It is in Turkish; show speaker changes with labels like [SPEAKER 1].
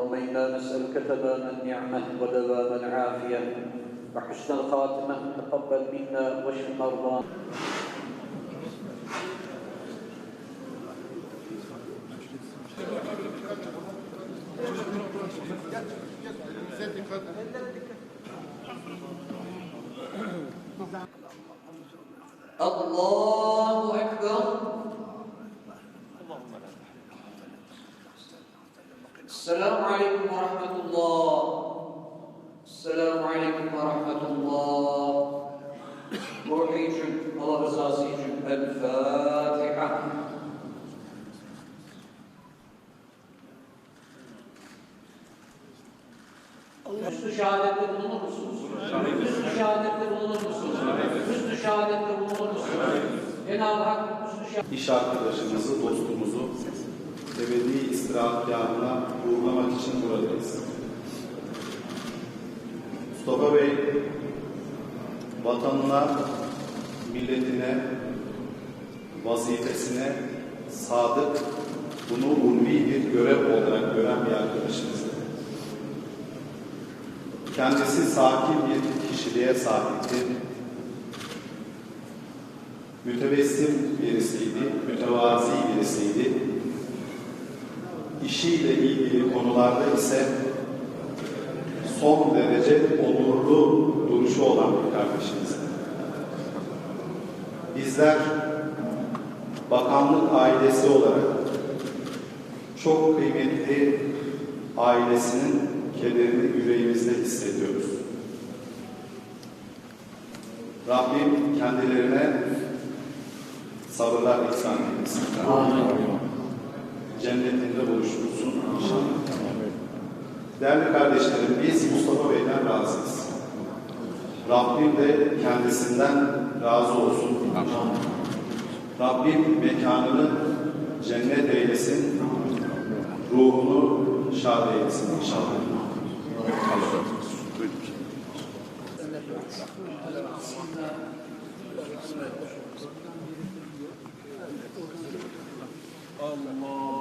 [SPEAKER 1] اللهم إنا نسألك تمام النعمة ودوام العافية وحسن الخاتمة تقبل منا واشف مرضانا. الله أكبر. السلام عليكم ورحمة الله السلام عليكم ورحمة الله روحي için, Allah rızası için El Fatiha. Hüsnü şehadette bulunur musunuz? Hüsnü şehadette bulunur musunuz? Hüsnü şehadette bulunur musunuz? Cenab-ı Hak hüsnü şehadet
[SPEAKER 2] iş arkadaşımızı, dostumuzu ebedi istirahatgahına uğurlamak için buradayız. Mustafa Bey, vatanına, milletine, vazifesine sadık, bunu ulvi bir görev olarak gören bir arkadaşımızdı. Kendisi sakin bir kişiliğe sahipti mütebessim birisiydi, mütevazi. İşiyle ilgili konularda ise son derece onurlu duruşu olan bir kardeşimiz. Bizler bakanlık ailesi olarak çok kıymetli ailesinin kederini yüreğimizde hissediyoruz. Rabbim kendilerine sabırlar ihsan eylesin. Cennetinde buluştursun inşallah. Değerli kardeşlerim, biz Mustafa Bey'den razıyız. Rabbim de kendisinden razı olsun. Rabbim mekanını cennet eylesin, ruhunu şad eylesin inşallah.
[SPEAKER 1] Allah